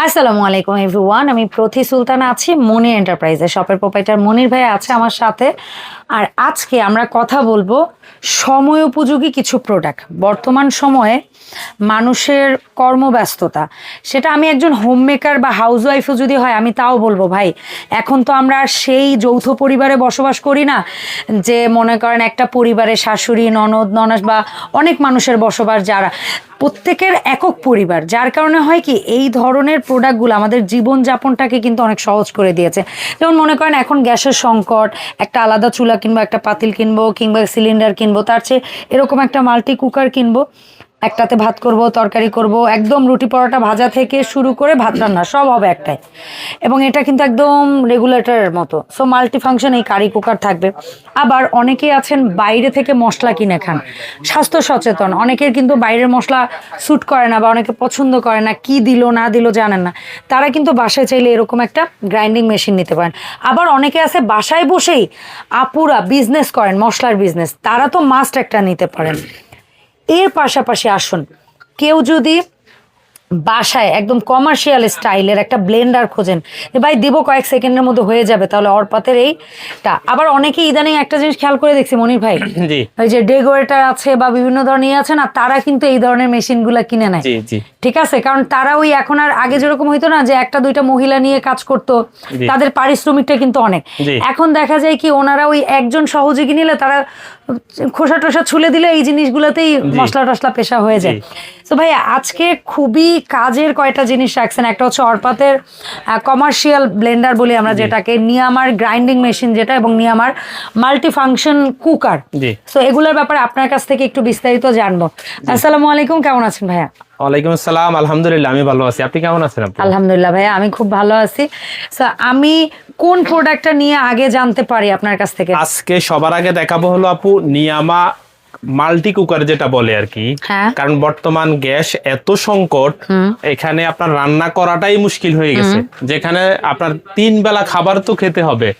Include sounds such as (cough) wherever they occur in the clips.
আসসালামু আলাইকুম এভরিওয়ান আমি প্রতি সুলতানা আছি, মনি এন্টারপ্রাইজে। শপের প্রোপাইটার মনির ভাই আছে আমার সাথে। আর আজকে আমরা কথা বলব সময় উপযোগী কিছু প্রোডাক্ট বর্তমান সময়ে মানুষের কর্মব্যস্ততা। সেটা আমি একজন হোম মেকার বা হাউস ওয়াইফও যদি হয়, আমি তাও বলব, ভাই, এখন তো আমরা সেই যৌথ পরিবারে বসবাস করি না যে মনে করেন একটা পরিবারে শাশুড়ি, ননদ, ননাস বা অনেক মানুষের বসবাস যারা। প্রত্যেকের একক পরিবার, যার কারণে হয় কি, এই ধরনের প্রোডাক্টগুলো আমাদের জীবনযাপনটাকে কিন্তু অনেক সহজ করে দিয়েছে। যেমন মনে করেন এখন গ্যাসের সংকট, একটা আলাদা চুলা কিনবো, একটা পাতিল কিনবো কিংবা সিলিন্ডার কিনবো, তার চেয়ে এরকম একটা মাল্টি কুকার কিনবো। একটাতে ভাত করব, তরকারি করব, একদম রুটি পরোটা ভাজা থেকে শুরু করে ভাত রান্না, সব হবে একটাই। এবং এটা কিন্তু একদম রেগুলেটরের মতো। সো মাল্টি ফাংশন এই কারি কুকার থাকবে। আবার অনেকেই আছেন বাইরে থেকে মশলা কিনে খান। স্বাস্থ্য সচেতন। অনেকের কিন্তু বাইরের মশলা স্যুট করে না বা অনেকে পছন্দ করে না, কি দিল, না দিল জানেন না। তারা কিন্তু বাসায় চাইলে এরকম একটা গ্রাইন্ডিং মেশিন নিতে পারেন। আবার অনেকে আছে বাসায় বসেই আপুরা বিজনেস করেন, মশলার বিজনেস তারা তো মাস্ট একটা নিতে পারেন। এর পাশাপাশি আসুন। কেউ যদি বাসায় একদম কমার্শিয়াল স্টাইলের একটা ব্লেন্ডার খোঁজেন। যে ভাই দেবো কয়েক সেকেন্ডের মধ্যে হয়ে যাবে তাহলে অরপাতের এইটা। আবার অনেকে ইদানিং একটা জিনিস খেয়াল করে দেখছি মনির ভাই। (clears throat) ওই যে ডেগোরেটার আছে বা বিভিন্ন ধরনের আছে না তারা কিন্তু এই ধরনের মেশিনগুলো কিনে নেয়। ঠিক আছে? কারণ তারা ওই এখন আর আগে যেরকম হইতো না যে একটা দুইটা মহিলা নিয়ে কাজ করতো তাদের পারিশ্রমিকটা কিন্তু অনেক। এখন দেখা যায় কি ওনারা ওই একজন সহযোগী নিলে তারা খোসা টোসা ছুলে দিলে এই জিনিসগুলোতেই মশলা টসলা পেশা হয়ে যায়। তো ভাই আজকে খুবই কাজের কয়টা জিনিস রাখছেন? একটা হচ্ছে অর্পাতের কমার্শিয়াল ব্লেন্ডার বলি আমরা যেটাকে নিয়ামার গ্রাইন্ডিং মেশিন যেটা এবং নিয়ামার মাল্টি ফাংশন কুকার তো এগুলোর ব্যাপারে আপনার কাছ থেকে একটু বিস্তারিত জানব। আসসালামু আলাইকুম কেমন আছেন ভাইয়া? ওয়ালাইকুম আসসালাম আলহামদুলিল্লাহ আমি ভালো আছি। আপনি কেমন আছেন আলহামদুলিল্লাহ ভাইয়া আমি খুব ভালো আছি। So, আমি কোন প্রোডাক্টটা নিয়ে আগে জানতে পারি আপনার কাছ থেকে? আজকে সবার আগে দেখাবো হলো আপু নিয়ামা মাল্টি কুকার যেটা বলে আর কি হ্যাঁ। কারণ বর্তমান গ্যাস এত সংকট এখানে আপনার রান্না করাটাই মুশকিল হয়ে গেছে। যেখানে আপনার তিন বেলা খাবার তো খেতে হবে।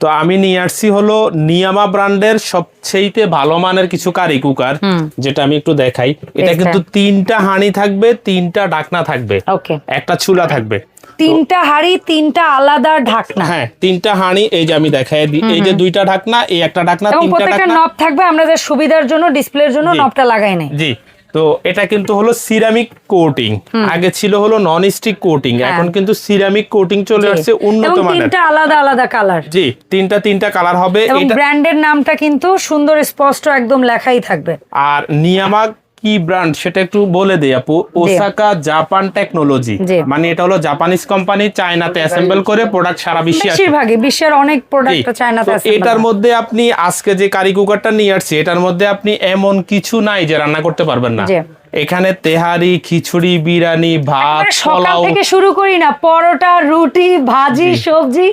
তো আমি নিয়ে আসছি হলো নিয়ামা ব্র্যান্ডের সবচেয়ে ভালো মানের কিছু কারি কুকার যেটা আমি একটু দেখাই। এটা কিন্তু তিনটা হাঁড়ি থাকবে তিনটা ঢাকনা থাকবে। একটা চুলা থাকবে। তিনটা হাড়ি তিনটা আলাদা ঢাকনা। হ্যাঁ তিনটা হাঁড়ি এই যে আমি দেখাই দিই এই যে দুইটা ঢাকনা এই একটা ঢাকনা তিনটা প্রত্যেকটা ঢাকনা। নব থাকবে আমাদের সুবিধার জন্য ডিসপ্লের জন্য। নবটা লাগাই নাই। জি। তো এটা কিন্তু হলো সিরামিক কোটিং আগে ছিল হলো নন স্টিক কোটিং এখন কিন্তু সিরামিক কোটিং চলে আসছে উন্নত। এবং মানের। তিনটা আলাদা আলাদা কালার জি তিনটা তিনটা কালার হবে। এবং এটা ব্র্যান্ডের নামটা কিন্তু সুন্দর স্পষ্ট একদম লেখাই থাকবে। আর নিয়ামা কি ব্র্যান্ড সেটা একটু বলে দেই আপু। ওসাকা জাপান টেকনোলজি মানে এটা হলো জাপানিজ কোম্পানি চায়নাতে অ্যাসেম্বল করে প্রোডাক্ট সারা বিশ্বে আসে। বেশিরভাগই বিশ্বের অনেক প্রোডাক্ট চায়নাতে তো এটার মধ্যে আপনি আজকে যে কারি কুকারটা নিয়ে আসছে এটার মধ্যে আপনি এমন কিছু নাই যে রান্না করতে পারবেন না। এখানে তেহারি খিচুড়ি বিরিয়ানি ভাত সকাল থেকে শুরু করি না পরোটা রুটি ভাজি সবজি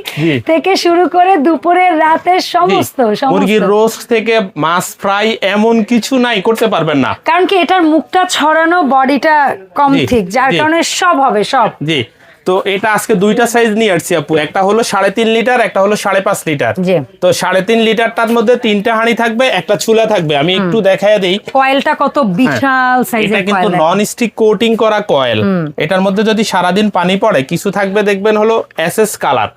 থেকে শুরু করে দুপুরের রাতের সমস্ত মুরগির রোস্ট থেকে মাছ ফ্রাই এমন কিছু নাই করতে পারবেন না। কারণ কি এটার মুখটা ছড়ানো বডিটা কম ঠিক যার কারণে সব হবে সব। জি। তো এটা আজকে দুইটা সাইজ নিয়ে আসছি আপু। একটা হলো সাড়ে তিন লিটার একটা হলো সাড়ে পাঁচ লিটার তো সাড়ে তিন লিটারটার মধ্যে তিনটা হাঁড়ি থাকবে একটা চুলা থাকবে। আমি একটু দেখায় দিই। কয়েলটা কত বিশাল এটা কিন্তু নন স্টিক কোটিং করা কয়েল এটার মধ্যে যদি সারাদিন পানি পড়ে কিছু থাকবে দেখবেন হলো এসএস কালার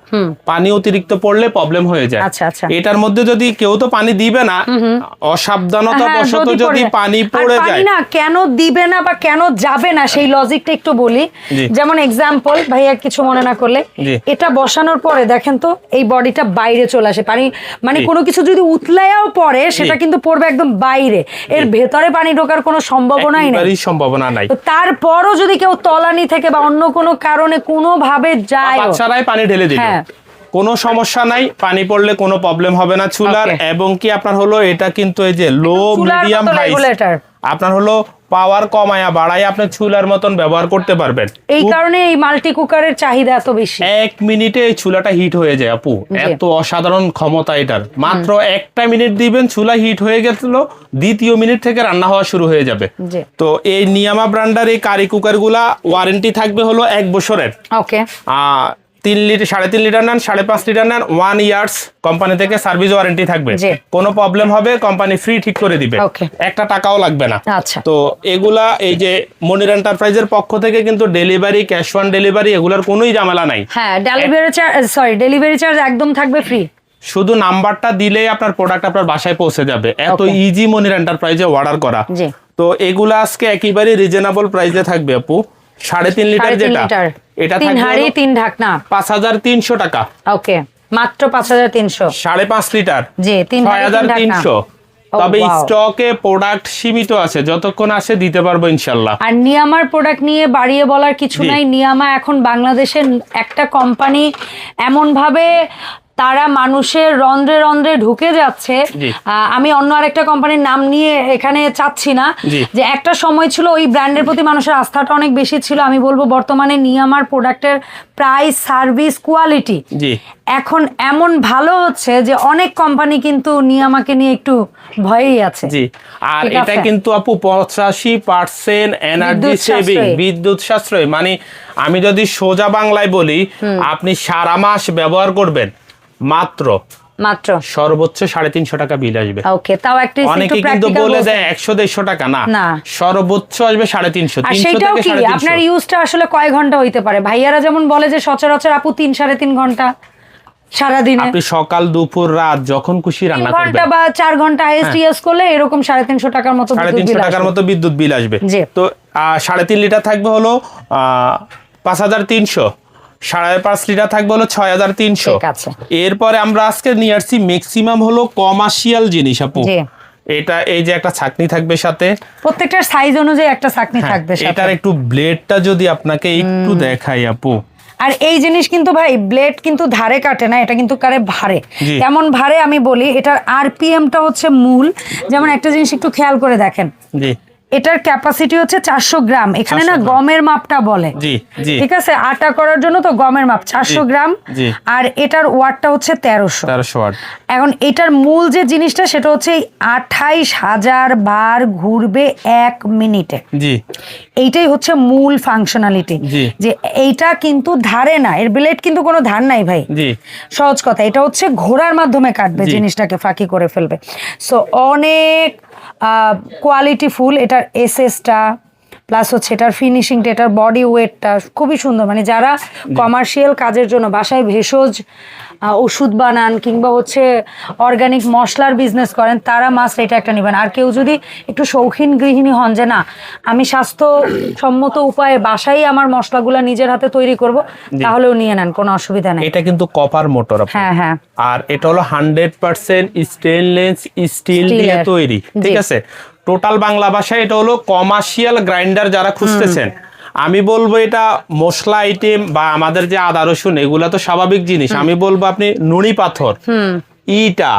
পানি অতিরিক্ত পড়লে প্রবলেম হয়ে যায়। আচ্ছা, আচ্ছা। এটার মধ্যে যদি কেউ তো পানি দিবে না অসাবধানতা হ্যাঁ, বশত যদি পানি পড়ে যায়। না কেন দিবে না বা কেন যাবে না সেই লজিকটা একটু বলি। যেমন এক্সাম্পল ভাইয়া কিছু মনে না করলে এটা বসানোর পরে দেখেন তো এই বডিটা বাইরে চলে আসে। পানি মানে কোনো কিছু যদি উতলায়াও পড়ে সেটা কিন্তু পড়বে একদম বাইরে। এর ভেতরে পানি ঢোকার কোনো সম্ভাবনাই নেই। সম্ভাবনা নাই। তারপরও যদি কেউ তলানি থেকে বা অন্য কোনো কারণে কোনোভাবে যায় বাচ্চারাই পানি ঢেলে দিল। হ্যাঁ। কোনো সমস্যা নাই পানি পড়লে কোনো প্রবলেম হবে না চুলার এবং কি আপনার হলো এটা কিন্তু এই যে লো মিডিয়াম হাই আপনার হলো পাওয়ার কমায়া বাড়াই আপনি চুলার মতন ব্যবহার করতে পারবেন। এই কারণে এই মাল্টি কুকারের চাহিদা এত বেশি। এক মিনিটে এই চুলাটা হিট হয়ে যায় আপু। এত অসাধারণ ক্ষমতা এটার। মাত্র একটা মিনিট দিবেন চুলা হিট হয়ে গেছিল দ্বিতীয় মিনিট থেকে রান্না হওয়া শুরু হয়ে যাবে। তো এই নিয়ামা ব্র্যান্ডার এই কারি কুকারগুলা ওয়ারেন্টি থাকবে হলো এক বছরের। ওকে আহ, তিন লিটার সাড়ে তিন লিটার নেন সাড়ে পাঁচ লিটার নেন ওয়ান ইয়ার্স কোম্পানি থেকে সার্ভিস ওয়ারেন্টি থাকবে। কোনো প্রবলেম হবে কোম্পানি ফ্রি ঠিক করে দিবে. একটা টাকাও লাগবে না। আচ্ছা। তো এগুলা এই যে মনির এন্টারপ্রাইজের পক্ষ থেকে কিন্তু ডেলিভারি ক্যাশ অন ডেলিভারি এগুলার কোনোই ঝামেলা নাই। হ্যাঁ delivery charge sorry delivery charge একদম থাকবে ফ্রি শুধু নাম্বারটা দিলেই আপনার প্রোডাক্ট আপনার বাসায় পৌঁছে যাবে। এত ইজি মনির এন্টারপ্রাইজে অর্ডার করা। জি। তো এগুলা আজকে একেবারে রিজনেবল প্রাইসে থাকবে আপু। সাড়ে তিন লিটার যেটা এটা তিন হাড়ি তিন ঢাকনা। পাঁচ হাজার তিনশো টাকা। ওকে মাত্র পাঁচ হাজার তিনশো। সাড়ে পাঁচ লিটার। জি তিন হাজার তিনশো। তবে স্টকে প্রোডাক্ট সীমিত আছে যতক্ষণ আসে দিতে পারব ইনশাল্লাহ। আর নিয়ামার প্রোডাক্ট নিয়ে বাড়িয়ে বলার কিছু নাই। নিয়ামা এখন বাংলাদেশের একটা কোম্পানি এমন ভাবে তারা মানুষের রন্ধ্রে রন্ধ্রে ঢুকে যাচ্ছে। আমি অন্য আরেকটা কোম্পানির নাম নিয়ে এখানে চাচ্ছি না। যে একটা সময় ছিল ওই ব্র্যান্ডের প্রতি মানুষের আস্থাটা অনেক বেশি ছিল। আমি বলব বর্তমানে নিয়ামার প্রোডাক্টের প্রাইস সার্ভিস কোয়ালিটি এখন এমন ভালো হচ্ছে যে অনেক কোম্পানি কিন্তু নিয়ামাকে নিয়ে একটু ভয়েই আছে। জি। আর এটা কিন্তু আপু পঁচাশি পার্সেন্ট এনার্জি সেভিং বিদ্যুৎ সাশ্রয়। মানে আমি যদি সোজা বাংলায় বলি আপনি সারা মাস ব্যবহার করবেন। মাত্র? মাত্র। সর্বোচ্চ সাড়ে তিনশো টাকা বিল আসবে। ওকে তাও একটা অনেকে কিন্তু বলে দেয় একশো দেড়শো টাকা। না। সর্বোচ্চ আসবে সাড়ে তিনশো থেকে কি? আপনার ইউজটা আসলে কয় ঘণ্টা হইতে পারে? ভাইয়ারা যেমন বলে যে সচরাচর আপু তিন সাড়ে তিন ঘণ্টা সারাদিন। আপনি সকাল দুপুর রাত যখন খুশি রান্না ঘণ্টা বা চার ঘণ্টা হাইস্ট ইউজ করলে এরকম সাড়ে তিনশো টাকার মতো সাড়ে বিদ্যুৎ তিনশো টাকার মতো বিদ্যুৎ বিল আসবে। তো আহ, সাড়ে তিন লিটার থাকবে হলো আহ, পাঁচ হাজার তিনশো। সাড়ে পাঁচ লিটার থাকবে হলো ছয় হাজার তিনশো। এরপরে আমরা আজকে নিয়ে আসছি ম্যাক্সিমাম হলো কমার্শিয়াল জিনিস আপু। এটা এই যে একটা ছাকনি থাকবে সাথে। প্রত্যেকটার সাইজ অনুযায়ী একটা চাকনি হ্যাঁ, থাকবে। এটার একটু ব্লেডটা যদি আপনাকে একটু দেখাই আপু। আর এই জিনিস কিন্তু ভাই ব্লেড কিন্তু ধারে কাটে না এটা কিন্তু কারে ভারে। জি। কেমন ভারে আমি বলি এটার আরপিএমটা হচ্ছে মূল। যেমন একটা জিনিস একটু খেয়াল করে দেখেন। জি। এটার ক্যাপাসিটি হচ্ছে চারশো গ্রাম। এখানে না গমের মাপটা বলে। ঠিক আছে? আটা করার জন্য তো গমের মাপ চারশো গ্রাম। আর এটার ওয়াটটা হচ্ছে তেরোশো। তেরোশো এখন এটার মূল যে জিনিসটা সেটা হচ্ছে আঠাইশ হাজার বার ঘুরবে এক মিনিটে। এইটাই হচ্ছে মূল ফাংশনালিটি যে এইটা কিন্তু ধারে না এর ব্লেড কিন্তু কোনো ধার নাই ভাই। সহজ কথা এটা হচ্ছে ঘোড়ার মাধ্যমে কাটবে জিনিসটাকে ফাঁকি করে ফেলবে। সো অনেক কোয়ালিটি ফুল এটার এসএসটা প্লাস হচ্ছে এটার ফিনিশিংটা এটার বডি ওয়েটটা খুবই সুন্দর। মানে যারা কমার্শিয়াল কাজের জন্য বাসায় ভেষজ ওষুধ বানান কিংবা হচ্ছে অর্গানিক মশলার বিজনেস করেন তারা মাস্ট এটা একটা নেবেন। আর কেউ যদি একটু শৌখিন গৃহিণী হন যে না আমি স্বাস্থ্যসম্মত উপায়ে বাসায় আমার মশলাগুলো নিজের হাতে তৈরি করব তাহলেও নিয়ে নেন কোনো অসুবিধা নেই। এটা কিন্তু কপার মোটর হ্যাঁ হ্যাঁ। আর এটা হলো হান্ড্রেড পার্সেন্ট স্টেনলেস স্টিল দিয়ে তৈরি। ঠিক আছে? টোটাল বাংলা ভাষায় এটা হলো কমার্শিয়াল গ্রাইন্ডার যারা খুঁজতেছেন। আমি বলব এটা মশলা আইটেম বা আমাদের যে আদা রসুন এগুলা তো স্বাভাবিক জিনিস। আমি বলব আপনি নুনি পাথর ইটা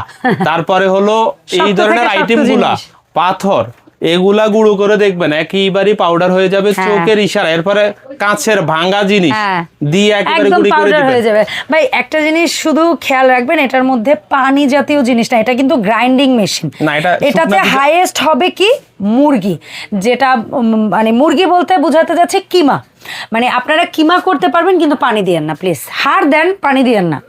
তারপরে হলো (laughs) এই ধরনের আইটেমগুলা পাথর এগুলা গুঁড়ো করে দেখবেন একেবারেই পাউডার হয়ে যাবে হ্যাঁ। চোখের ইশারা। এরপরে কাঁচের ভাঙা জিনিস হ্যাঁ। দিয়ে একেবারে গুঁড়ি করে দিবেন। হয়ে যাবে। ভাই একটা জিনিস শুধু খেয়াল রাখবেন এটার মধ্যে পানি জাতীয় জিনিস না এটা কিন্তু গ্রাইন্ডিং মেশিন না, এটা এটাতে হাইয়েস্ট হবে কি? মুরগি। যেটা মানে মুরগি বলতে বোঝাতে যাচ্ছে কিমা। মানে আপনারা কিমা করতে পারবেন কিন্তু পানি দিয়েন না প্লিজ হার দেন পানি দিয়েন না।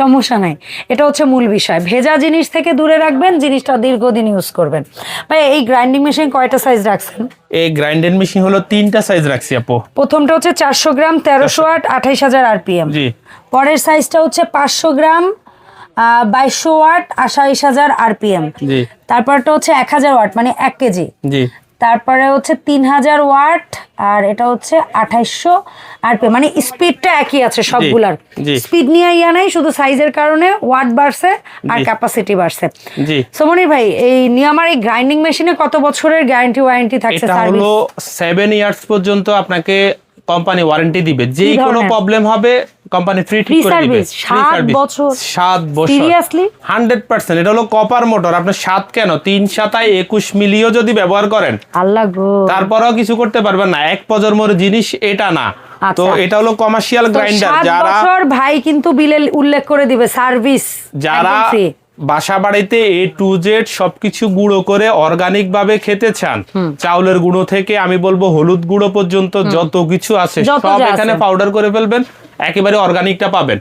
সমস্যা নাই। এটা হচ্ছে মূল বিষয়। ভেজা জিনিস থেকে দূরে রাখবেন জিনিসটা দীর্ঘদিন ইউজ করবেন। ভাই এই গ্রাইন্ডিং মেশিন কয়টা সাইজ রাখছেন? এই গ্রাইন্ডিং মেশিন হলো তিনটা সাইজ রাখছি আপু। প্রথমটা হচ্ছে চারশো গ্রাম তেরোশো আট আঠাইশ হাজার আরপিএম জি। পরের সাইজটা হচ্ছে পাঁচশো গ্রাম বাইশশো ওয়াট আঠাইশ হাজার আরপিএম তারপরটা হচ্ছে এক হাজার ওয়াট মানে এক কেজি। তারপরে হচ্ছে তিন হাজার ওয়াট আর এটা হচ্ছে আঠাইশশো আর মানে স্পিডটা একই আছে সবগুলার। স্পিড নিয়ে ইয়া নাই শুধু সাইজের কারণে ওয়াট বাড়ছে আর ক্যাপাসিটি বাড়ছে। সোমনি সোমনির ভাই এই নিয়ামার এই গ্রাইন্ডিং মেশিনে কত বছরের গ্যারান্টি ওয়ারেন্টি থাকছে এটা হলো সেভেন ইয়ার্স পর্যন্ত আপনাকে কোম্পানি ওয়ারেন্টি দিবে যে কোনো প্রবলেম হবে কোম্পানি ফ্রি ঠিক করে দিবে। বছর? সাত বছর? হান্ড্রেড পার্সেন্ট এটা হলো কপার মোটর আপনার সাত কেন? তিন সাতায় একুশ মিলিও যদি ব্যবহার করেন আল্লাহ গো। তারপরেও কিছু করতে পারবেন না। এক প্রজন্মের জিনিস এটা না। আচ্ছা। তো এটা হলো কমার্শিয়াল গ্রাইন্ডার যারা বছর ভাই কিন্তু বিলে উল্লেখ করে দিবে সার্ভিস যারা বাসা বাড়িতে এ টু জেড সবকিছু গুঁড়ো করে অর্গানিক ভাবে খেতে চান। চাউলের গুঁড়ো থেকে আমি বলব হলুদ গুঁড়ো পর্যন্ত যত কিছু আছে সব এখানে পাউডার করে ফেলবেন একেবারে অর্গানিকটা পাবেন।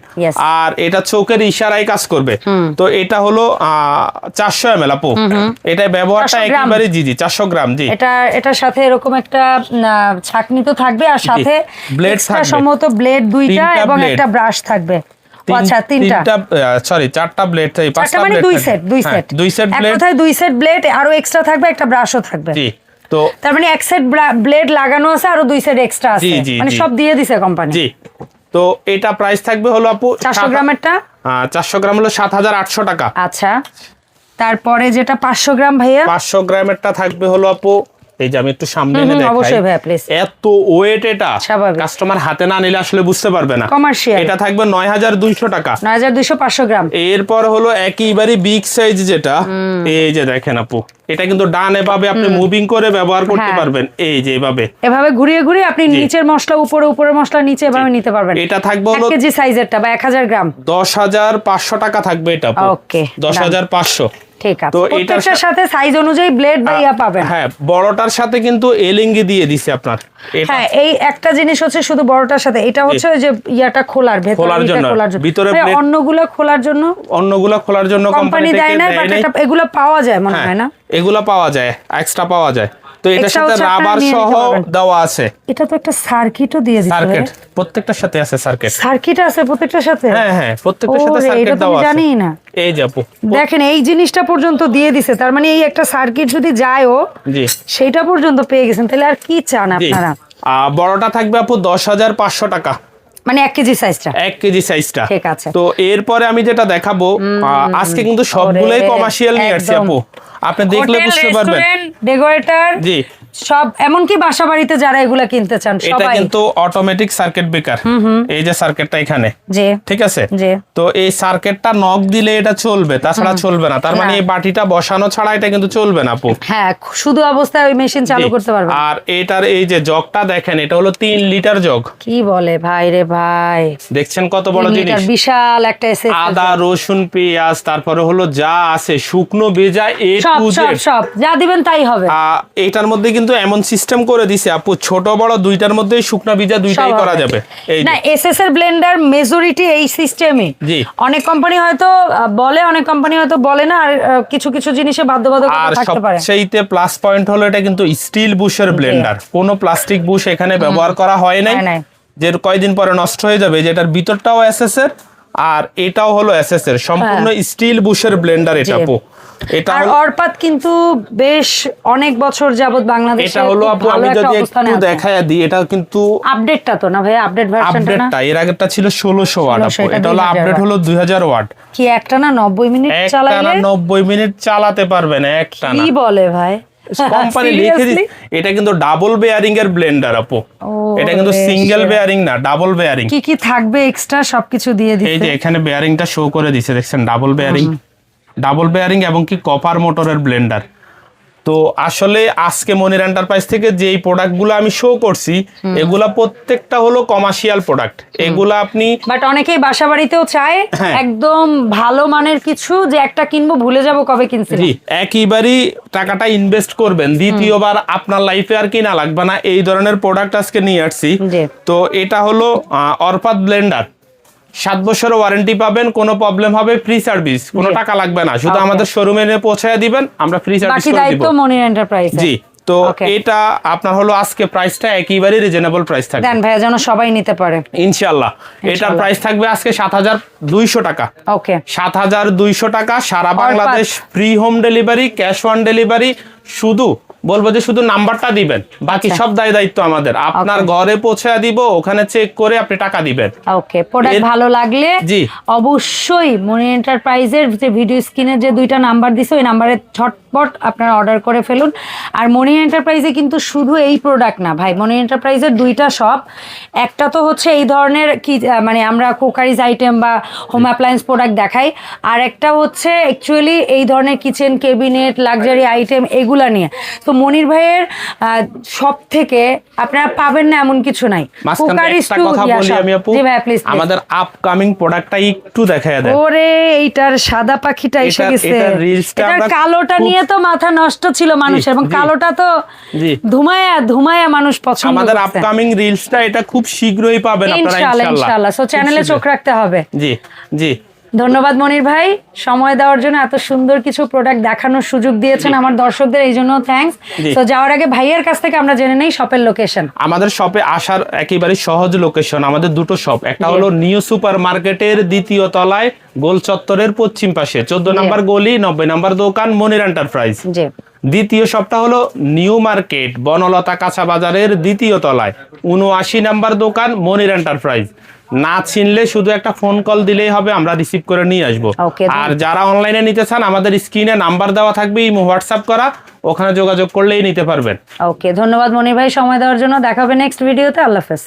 আর এটা চোখের ইশারায় কাজ করবে। তো এটা হলো চারশো এম এল আপু এটা ব্যবহারটা একেবারে জি জি চারশো গ্রাম জি। এটা এটার সাথে এরকম একটা ছাঁকনি তো থাকবে আর সাথে ব্লেড সম্ভবত ব্লেড দুইটা এবং একটা ব্রাশ থাকবে। আচ্ছা তিনটা। সরি চারটা ব্লেড চারটা মানে দুই সেট দুই সেট দুই সেট এক ব্লেড কথায় দুই সেট ব্লেড আরও এক্সট্রা থাকবে একটা ব্রাশও থাকবে। জি তো তার মানে এক সেট ব্লেড লাগানো আছে আরও দুই সেট এক্সট্রা আছে। মানে সব দিয়ে দিছে কোম্পানি জি তো এটা প্রাইস থাকবে হলো আপু চারশো গ্রামেরটা? চারশো গ্রাম হলো সাত হাজার আটশো টাকা। আচ্ছা তারপরে যেটা পাঁচশো গ্রাম ভাইয়া? পাঁচশো গ্রামেরটা থাকবে হলো আপু এই যে আমি একটু সামনে এনে দেখাই এত ওয়েট এটা। কাস্টমার হাতে না নিলে আসলে বুঝতে পারবে না। কমার্শিয়াল এটা থাকবে 9200 টাকা। 9200 500 গ্রাম। এরপর হলো একইবারই বিগ সাইজ যেটা এই যে দেখেন আপু এটা কিন্তু ডান এভাবে আপনি মুভিং করে ব্যবহার করতে হ্যাঁ। পারবেন এই যে এভাবে। এভাবে ঘুরিয়ে ঘুরিয়ে আপনি নিচের মশলা উপরে উপরে মশলা নিচে এভাবে নিতে পারবেন। এটা থাকবে হলো কেজি সাইজেরটা বা 1000 গ্রাম। 10500 টাকা থাকবে এটা আপু। ওকে 10500 ঠিক আছে। তো এটার সাথে সাইজ অনুযায়ী ব্লেড বা পাবেন। হ্যাঁ বড়টার সাথে কিন্তু এলিঙ্গি দিয়ে দিছে আপনার। হ্যাঁ এই একটা জিনিস হচ্ছে শুধু বড়টার সাথে এটা হচ্ছে যে ইয়াটা খোলার খোলার জন্য, ভিতরে blade- খোলার জন্য অন্যগুলা খোলার জন্য কোম্পানি দেয় না বাট। এগুলো পাওয়া যায় মনে হ্যাঁ, হয় না? এগুলা পাওয়া যায় এক্সট্রা পাওয়া যায়। তো এটার সাথে রাবার সহ দেওয়া আছে। এটা তো একটা সার্কিটও দিয়ে দিতে সার্কিট প্রত্যেকটার সাথে আছে সার্কিট সার্কিট আছে প্রত্যেকটার সাথে? হ্যাঁ হ্যাঁ প্রত্যেকটার সাথে সার্কিট দেওয়া আছে। জানি না। এই যাব দেখেন এই জিনিসটা পর্যন্ত দিয়ে দিছে। তার মানে এই একটা সার্কিট যদি যায়ও জি। সেটা পর্যন্ত পেয়ে গেছেন। তাহলে আর কি চান আপনারা? বড়টা থাকবে আপু দশ হাজার পাঁচশো টাকা। মানে এক কেজি সাইজটা এক কেজি সাইজটা ঠিক আছে। তো এরপরে আমি যেটা দেখাবো আজকে কিন্তু সবগুলোই কমার্শিয়াল নিয়ে আসছি আপু। আপনি দেখলে বুঝতে পারবেন। ডেকোরেটর জি। সব এমনকি বাসা বাড়িতে যারা এগুলা কিনতে চান এটা কিন্তু অটোমেটিক সার্কিট ব্রেকার এই যে সার্কিটটা এখানে। ঠিক আছে? জি। তো এই সার্কিটটা নক দিলে এটা চলবে তাছাড়া চলবে না। তার মানে এই বাটিটা বসানো ছাড়া এটা কিন্তু চলবে না আপু। হ্যাঁ শুধু অবস্থায় ওই মেশিন চালু করতে পারবেন আর এটার এই যে জগটা দেখেন এটা হলো তিন লিটার জগ কি বলে ভাই রে ভাই? দেখছেন কত বড় জিনিস? বিশাল একটা এসে আদা রসুন পেঁয়াজ তারপরে হলো যা আছে শুকনো বেজা এ সব টু জেড। সব। যা দিবেন তাই হবে। এটার মধ্যে কিন্তু এমন সিস্টেম করে দিছে আপু। ছোট বড় দুইটার মধ্যে শুকনা বীজা দুইটাই করা যাবে। এই না এসএস এর ব্লেন্ডার মেজরিটি এই সিস্টেমে জি। অনেক কোম্পানি হয়তো বলে অনেক কোম্পানি হয়তো বলে না আর কিছু কিছু জিনিসে বাধ্যবাধকতা আর থাকতে পারে। সবচেয়ে প্লাস পয়েন্ট হলো এটা কিন্তু স্টিল বুশের ব্লেন্ডার কোনো প্লাস্টিক বুশ এখানে ব্যবহার করা হয় নাই। হয় নাই। যে কয়দিন পরে নষ্ট হয়ে যাবে যেটার ভিতরটাও এসএস এর আর এটাও হলো এসএস এর সম্পূর্ণ স্টিল বুশের ব্লেন্ডার এটা। আপু এটা আর অর্পাত কিন্তু বেশ অনেক বছর যাবত বাংলাদেশে এটা হলো আপু আমি যদি একটু দেখায় দিই এটা কিন্তু আপডেটটা তো না ভাই আপডেট ভার্সনটা না আপডেটটা এর আগেরটা ছিল ষোলোশো ওয়াট আপু। এটা হলো আপডেট হলো দুই হাজার ওয়াট। কি একটা না নব্বই মিনিট চালাইলে? নব্বই মিনিট চালাতে পারবেন একটা কি বলে ভাই? কোম্পানি লিখে দিচ্ছে এটা কিন্তু ডাবল বেয়ারিং এর ব্লেন্ডার আপু। এটা কিন্তু সিঙ্গেল বেয়ারিং না ডাবল বেয়ারিং কি কি থাকবে এক্সট্রা সবকিছু দিয়ে এই দিতে। যে এখানে বেয়ারিংটা শো করে দিছে দেখছেন? ডাবল বেয়ারিং ডাবল বেয়ারিং এবং কি কপার মোটরের ব্লেন্ডার তো আসলে আজকে মনির এন্টারপ্রাইজ থেকে যেই প্রোডাক্টগুলো আমি শো করছি এগুলা প্রত্যেকটা হলো কমার্শিয়াল প্রোডাক্ট এগুলা আপনি বাট অনেকেই বাসা বাড়িতেও চায় হ্যাঁ। একদম ভালো মানের কিছু যে একটা কিনবো ভুলে যাব কবে কিনছি জি একইবারই টাকাটা ইনভেস্ট করবেন। দ্বিতীয়বার আপনার লাইফে আর কিনা লাগবে না। এই ধরনের প্রোডাক্ট আজকে নিয়ে আসছি। জি। তো এটা হলো অর্পাত ব্লেন্ডার সাত বছরের ওয়ারেন্টি পাবেন কোনো প্রবলেম হবে ফ্রি সার্ভিস কোনো টাকা লাগবে না। শুধু. আমাদের শোরুমে এনে পৌঁছায় দিবেন আমরা ফ্রি সার্ভিস করে দিব। মনির এন্টারপ্রাইজ জি তো এটা আপনার হলো আজকে প্রাইসটা একেবারেই রিজনেবল প্রাইস থাকবে। দেন ভাইয়া যেন সবাই নিতে পারে। ইনশাআল্লাহ। এটার প্রাইস থাকবে আজকে সাত হাজার দুইশো টাকা। ওকে সাত হাজার দুইশো টাকা সারা Bangladesh free home delivery cash on delivery শুধু বলব যে শুধু নাম্বারটা দিবেন বাকি আচ্ছা। সব দায় দায়িত্ব আমাদের। আপনার ঘরে পৌঁছে দিব ওখানে চেক করে আপনি টাকা দিবেন। ওকে প্রোডাক্ট ভালো লাগলে জি। অবশ্যই মনি এন্টারপ্রাইজের যে ভিডিও স্ক্রিনের যে দুইটা নাম্বার দিছে ওই নাম্বারে ঝটপট আপনারা অর্ডার করে ফেলুন। আর মনি মনি এন্টারপ্রাইজে কিন্তু শুধু এই প্রোডাক্ট না ভাই। মনি এন্টারপ্রাইজের দুইটা শপ একটা তো হচ্ছে এই ধরনের কি মানে আমরা কুকারিজ আইটেম বা হোম অ্যাপ্লায়েন্স প্রোডাক্ট দেখাই আর একটা হচ্ছে অ্যাকচুয়ালি এই ধরনের কিচেন কেবিনেট লাক্সারি আইটেম এগুলা নিয়ে। তো মনির ভাইয়ের সব থেকে আপনারা পাবেন না এমন কিছু নাই। কথা বলি আমি আপু আমাদের আপকামিং প্রোডাক্টটা একটু দেখায় দেন। ওরে এইটার সাদা পাখিটা এসে গেছে। এটার কালোটা নিয়ে তো মাথা নষ্ট ছিল মানুষের এবং কালোটা তো। ধুমায়া ধুমায়া মানুষ পছন্দ আমাদের আপকামিং রিলসটা এটা খুব শীঘ্রই পাবেন আপনারা ইনশাআল্লাহ ইনশাআল্লাহ সো চ্যানেলে চোখ রাখতে হবে। জি জি। ধন্যবাদ মনির ভাই। সময় দেওয়ার জন্য এত সুন্দর কিছু প্রোডাক্ট দেখানোর সুযোগ দিয়েছেন আমার দর্শকদের এই জন্য থ্যাঙ্কস জি। তো যাওয়ার আগে ভাইয়ের কাছ থেকে আমরা জেনে নেই শপের লোকেশন আমাদের শপে আসার একেবারে সহজ লোকেশন আমাদের দুটো শপ একটা হলো নিউ সুপার মার্কেটের দ্বিতীয় তলায় গোল চত্বরের পশ্চিম পাশে। চোদ্দ নম্বর গলি নব্বই নম্বর দোকান মনির এন্টারপ্রাইজ দ্বিতীয় শপটা হলো নিউ মার্কেট বনলতা কাঁচা বাজারের দ্বিতীয় তলায়। উনআশি নাম্বার দোকান মনির এন্টারপ্রাইজ না চিনলে শুধু একটা ফোন কল দিলেই হবে আমরা রিসিভ করে নিয়ে আসব। আর যারা অনলাইনে নিতে চান আমাদের স্ক্রিনে নাম্বার দেওয়া থাকবে ইমো হোয়াটসঅ্যাপ করা ওখানে যোগাযোগ করলেই নিতে পারবেন। ওকে ধন্যবাদ মনির ভাই সময় দেওয়ার জন্য। দেখাবে নেক্সট ভিডিওতে আল্লাহ হাফেজ।